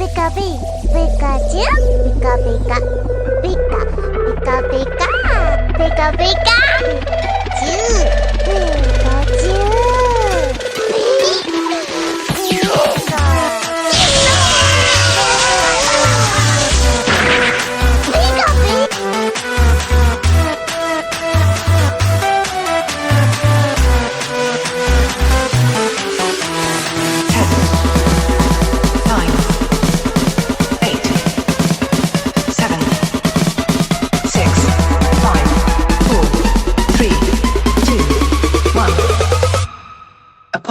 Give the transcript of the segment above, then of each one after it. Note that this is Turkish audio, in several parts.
Pika Pika, Pikachu, Pika Pika, Pika, Pika Pika, Pika Pika,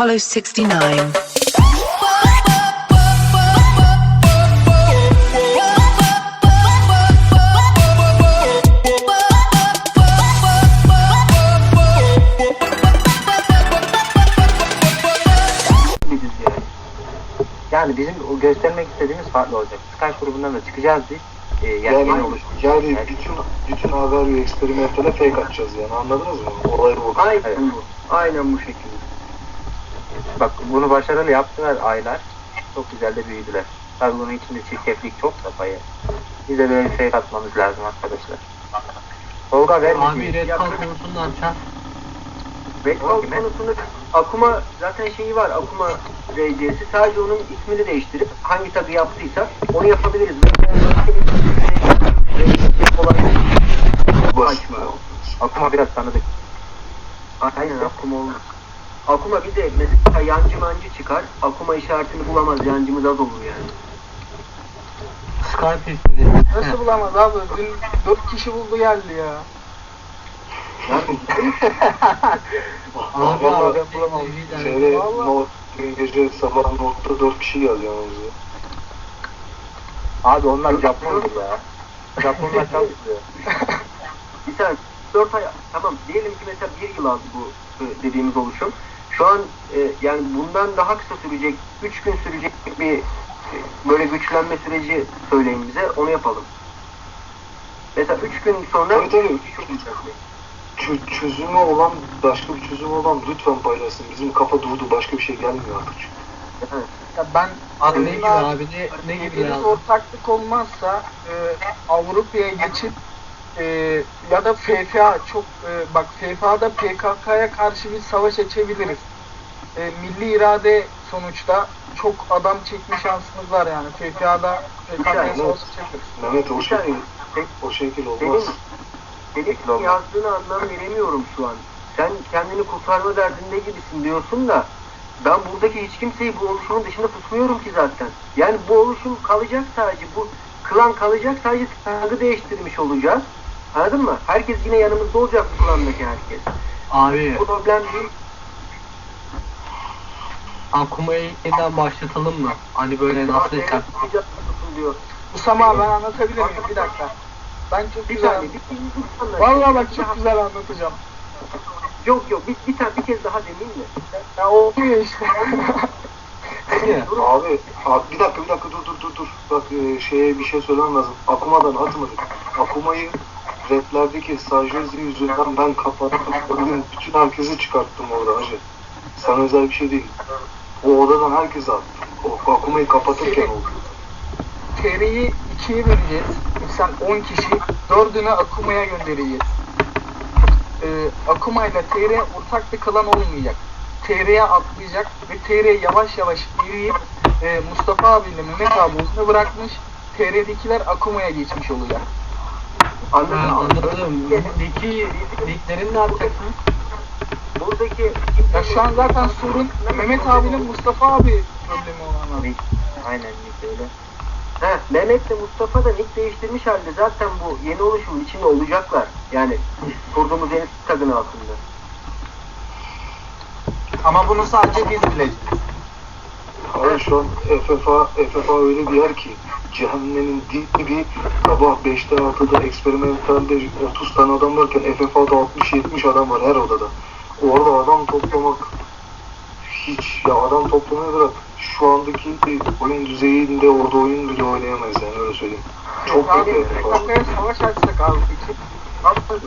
Apollo 69. biz yani. Bizim o göstermek istediğimiz farklı olacak. Skype grubundan da çıkacağız biz. E, yani Yani, yani bütün bütün haber ve eksperimentale fake atacağız yani anladınız mı? Olay bu. Evet. Aynen bu. Aynen bu şekilde. Bak bunu başarılı yaptılar aylar. Çok güzel de büyüdüler. Tabii bunun içinde çirkeflik çok da payı. Bize böyle bir şey katmamız lazım arkadaşlar. Tolga ver Abi. Red Bull konusunu ne yapacağız? Red Kime? konusunda Akuma zaten şeyi var. Akuma RC'si. Sadece onun ismini değiştirip hangi tadı yaptıysa onu yapabiliriz. Aklıma biraz tanıdık. Aynen Akuma olur. Akuma bir de mesela yancı mancı çıkar. Akuma işaretini bulamaz. Yancımız az olur yani. Skype istedi. Nasıl bulamaz abi? Dün 4 kişi buldu geldi ya. Abi Vallahi abi ben bulamam. Şeyde Vallahi. not, dün gece sabah notta 4 kişi geldi yalnız ya. Abi onlar Japondu ya. Japonlar çalışıyor. Bir tane 4 ay tamam diyelim ki mesela bir yıl aldı bu e, dediğimiz oluşum. Şu an e, yani bundan daha kısa sürecek, 3 gün sürecek bir e, böyle güçlenme süreci söyleyin bize onu yapalım. Mesela 3 gün sonra Tabii tabii. Çö- çözümü olan, başka bir çözümü olan lütfen paylaşsın. Bizim kafa durdu. Başka bir şey gelmiyor artık çünkü. Ya ben Abi ne gibi abi ne, ne gibi lazım? ortaklık olmazsa e, Avrupa'ya geçip e, ya da FFA çok e, bak FFA'da PKK'ya karşı bir savaş açabiliriz. E, milli irade sonuçta çok adam çekme şansımız var yani. FFA'da PKK'ya Yani, savaş açabiliriz. Mehmet o şekil, o şekil olmaz. senin yazdığını anlam veremiyorum şu an. Sen kendini kurtarma derdinde gibisin diyorsun da ben buradaki hiç kimseyi bu oluşumun dışında tutmuyorum ki zaten. Yani bu oluşum kalacak sadece. Bu klan kalacak sadece tadı değiştirmiş olacağız. Anladın mı? Herkes yine yanımızda olacak bu klandaki herkes. Abi Bu problem değil. Akumayı yeniden başlatalım mı? Hani böyle nasıl desem? diyor. Usama ben anlatabilir miyim? Bir dakika. Ben çok Bir güzel tane, bir, bir, bir tane. Vallahi bak çok güzel anlatacağım. Yok yok, bir, bir tane bir kez daha demeyeyim mi? Ya olmuyor işte. Abi bir dakika bir dakika dur dur dur dur. Bak e, şeye bir şey söylemem lazım. Akuma'dan atmadık. Akuma'yı raplerdeki stajyerzi yüzünden ben kapattım. Bütün herkesi çıkarttım orada hacı. Sana özel bir şey değil. O odadan herkese attım. O Akuma'yı kapatırken oldu. TR'yi ikiye böleceğiz. Sen 10 kişi, dördünü Akuma'ya göndereceğiz. Ee, Akuma ile TR ortak bir klan olmayacak. TR'ye atlayacak ve TR yavaş yavaş eriyip e, Mustafa abiyle Mehmet abi bırakmış. TR'dekiler Akuma'ya geçmiş olacak. Anladın Ha, anladım. Liki, liglerini ne yapacaksın? Buradaki Ya şu an zaten sorun Mehmet abiyle Mustafa abi problemi olanlar. Aynen Nick öyle. He, Mehmet de Mustafa da nick değiştirmiş halde zaten bu yeni oluşumun içinde olacaklar. Yani kurduğumuz yeni kadın altında. Ama bunu sadece biz bileceğiz. Abi şu an FFA, FFA öyle bir yer ki cehennemin dibi sabah 5'te 6'da eksperimentalde 30 tane adam varken FFA'da 60-70 adam var her odada. Orada adam toplamak hiç ya adam toplamayı bırak şu andaki oyun düzeyinde orada oyun bile oynayamayız yani öyle söyleyeyim. Çok kötü savaş açsak abi peki.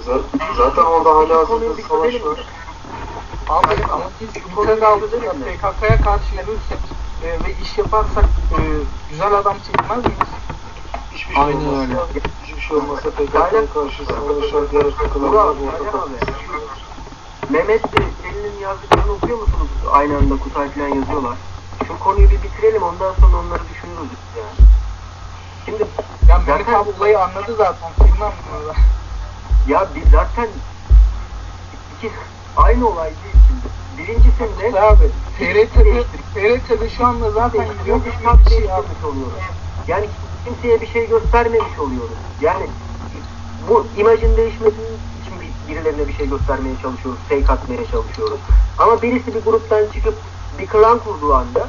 Z- Zaten orada hala hazırda savaş var. Abi ama siz ülke dağılacak PKK'ya karşı yürürsek e, ve iş yaparsak e, güzel adam çekmez miyiz? Hiçbir şey Aynen olmaz. öyle. Hiçbir şey olmazsa PKK'ya karşı savaşan diğer takılanlar bu abi. Mehmet de Selin'in yazdıklarını okuyor musunuz? Aynı anda Kutay falan yazıyorlar. Şu konuyu bir bitirelim ondan sonra onları düşünürüz ya. Şimdi Ya Mehmet abi olayı anladı zaten. Senin anlamadı. ya biz zaten iki aynı olay değil şimdi. Birincisinde Ya abi TRT'de, TRT'de şu anda zaten yok bir şey değiştirmiş oluyoruz. Yani kimseye bir şey göstermemiş oluyoruz. Yani bu imajın değişmesinin için bir- birilerine bir şey göstermeye çalışıyoruz, fake atmaya çalışıyoruz. Ama birisi bir gruptan çıkıp bir klan kurduğu anda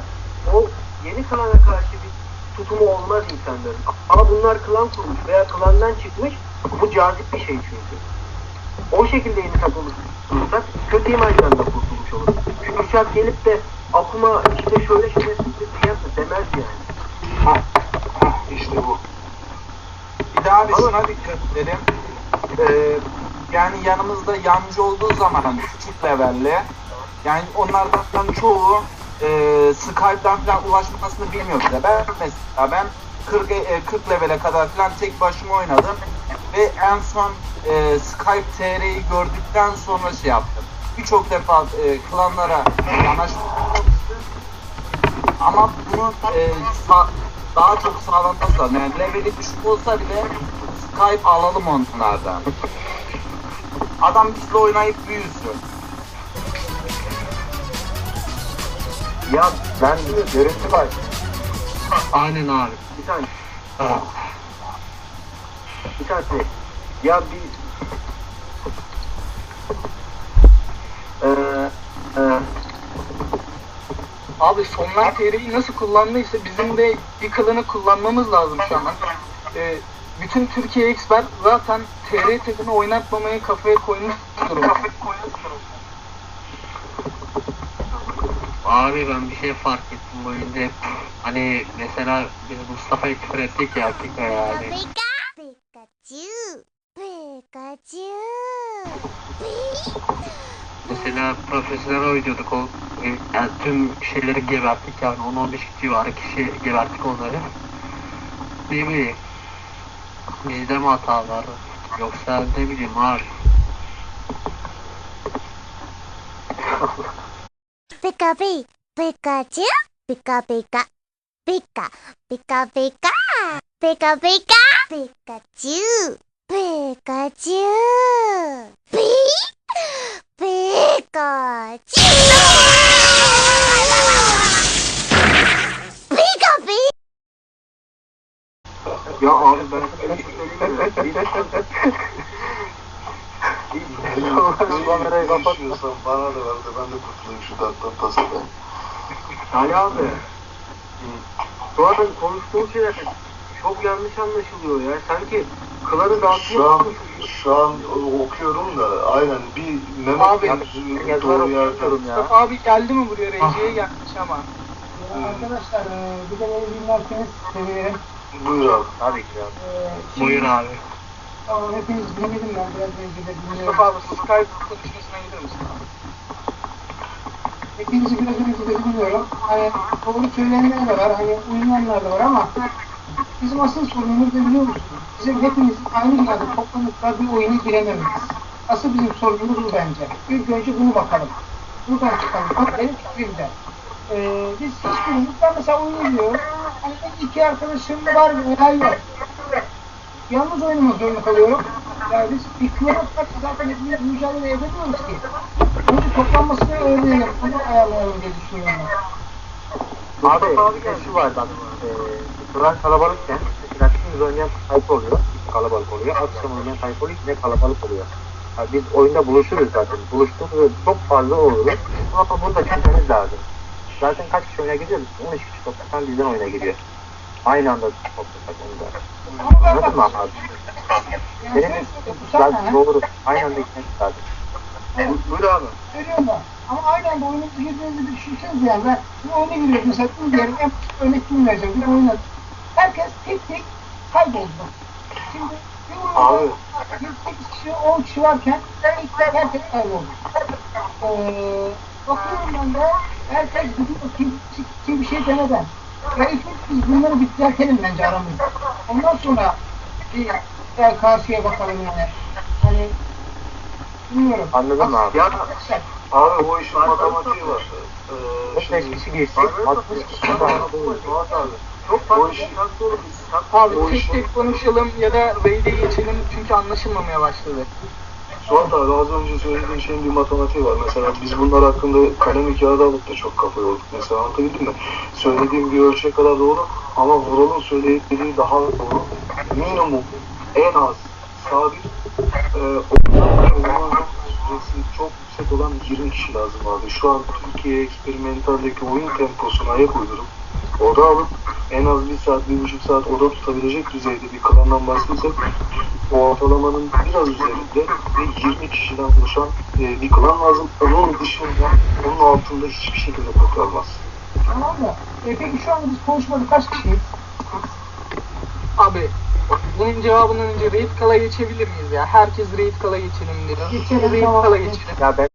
o yeni klana karşı bir tutumu olmaz insanların. Ama bunlar klan kurmuş veya klandan çıkmış bu cazip bir şey çünkü. O şekilde yeni takım kursak kötü imajdan da kurtulmuş oluruz. Kürşat gelip de akuma işte şöyle şöyle diyemez demez yani. Hah, hah, işte bu. Bir daha bir şuna dikkat edelim. Ee, yani yanımızda yancı olduğu zaman küçük levelli yani onlardan çoğu e, Skype'dan falan ulaşmasını bilmiyor bize. Ben mesela ben 40, e, 40 levele kadar falan tek başıma oynadım ve en son e, Skype TR'yi gördükten sonra şey yaptım. Birçok defa e, klanlara yanaştım. Ama bunu e, daha çok sağlanması lazım. Yani leveli düşük olsa bile Skype alalım onlardan. Adam bizle oynayıp büyüsün. Ya ben görüntü var. Aynen abi. Bir tane. Bir tane. Ya bir ee, ee, Abi sonlar TR'yi nasıl kullandıysa bizim de bir kılını kullanmamız lazım şu an. Ee, bütün Türkiye Expert zaten TR tekini oynatmamaya kafaya koymuş durumda. Abi ben bir şey fark ettim bu oyunda. Hani mesela biz Mustafa'ya küfür ettik ya Pika yani. Pika Pikachu Pikachu Mesela profesyonel oynuyorduk o yani tüm şeyleri geberttik yani 10-15 civarı kişi geberttik onları. Ne bileyim. Bizde mi hata var? Yoksa ne bileyim abi. ピカピ、ピカチュウ、ピカピカ、ピカ、ピカピカ、ピカピカ、ピカチュウ、ピカチュウ、ピピカチュウ。ピカピカ You're all kamerayı kapatmıyorsan bana da ver de ben de kurtulayım şu dertten tasadan. Salih abi. Şu an konuştuğun şeyler çok yanlış anlaşılıyor ya. Sanki klanı dağıtmak Şu an, şu an okuyorum da aynen bir Mehmet Abi, Yazılar doğru yerde. okuyorum ya. Abi geldi mi buraya? Rejiye gelmiş ama. Arkadaşlar e, bir de beni dinlerseniz sevinirim. Buyur abi. Tabii ki ya. E, Buyur abi. Tamam hepiniz dinledim ben biraz önce de dinliyorum. Mustafa abi Skype konuşmasına gelir misin? Hepinizi biraz önce de dinliyorum. Hani doğru söyleyenler de var, hani uyumayanlar da var ama bizim asıl sorunumuz ne biliyor musunuz? Bizim hepimiz aynı binada toplanıp da bir oyunu girememiz. Asıl bizim sorunumuz bu bence. İlk önce bunu bakalım. Buradan çıkalım. Bak benim fikrimde. Ee, biz hiçbirimiz, ben mesela oyun izliyorum. Hani iki arkadaşım var veya yok. Yalnız oynamak zorunda kalıyorum. Yani biz kılavuz atmak zaten hepimiz mücadele edemiyoruz ki. Önce toplanmasını öğrenelim, onu ayarlayalım diye düşünüyorum ben. Abi, bir şu var bak. E, Kur'an kalabalıkken şimdi oynayan sayfa oluyor. Kalabalık oluyor. Akşam oynayan sayfa oluyor. Yine kalabalık oluyor. Yani biz oyunda buluşuruz zaten. Buluştuğumuzda çok fazla oluruz. Ama bunu da çözmemiz lazım. Zaten kaç kişi oyuna gidiyoruz? 13 kişi toplasan bizden oyuna giriyor. Aynı anda toplasak onu da. Ama ben Anladın mı abi? bu sana zaten doğru. Aynı anda gitmek lazım. Buyur abi. söylüyorum da. Ama aynı anda oyunu girdiğinizi bir düşünseniz yani ben bir oyuna giriyorum mesela bir diyelim en örnek vereceğim bir oyuna. Herkes tek tek kayboldu. Şimdi bir oyunda Abi. 8 kişi 10 kişi varken ilk herkes kayboldu. Ee, bakıyorum ben de Herkes gidiyor kim, kim bir şey demeden. Ya ilk biz bunları bir bence aramızda. Ondan sonra bir gel karşıya bakalım yani. Hani bilmiyorum. Anladın mı abi? Ya Abi o işin matematiği var. Ee, 15 kişi geçecek, 60 kişi var. Fuat abi. çok O farklı işin Abi O tek tek konuşalım ya da raid'e geçelim çünkü anlaşılmamaya başladı. Suat abi az önce söylediğin şeyin bir matematiği var. Mesela biz bunlar hakkında kalem kağıdı alıp da çok kafa yorduk. Mesela anlatabildim mi? Söylediğim bir ölçüye kadar doğru ama Vural'ın söylediği daha doğru. Minimum en az sabit e, ortalama çok yüksek olan 20 kişi lazım abi. Şu an Türkiye eksperimentaldeki oyun temposuna ayak uydurup oda alıp en az bir saat, bir buçuk saat oda tutabilecek düzeyde bir klandan bahsetsek o ortalamanın biraz üzerinde ve 20 kişiden oluşan e, bir klan lazım. Onun dışında, onun altında hiçbir şekilde kurtarmaz. tamam mı? E peki şu an biz konuşmada kaç kişiyiz? Abi bunun cevabından önce raid kala geçebilir miyiz ya? Herkes raid kala geçelim diyor. Geçelim, raid tamam. kala geçelim. Ya ben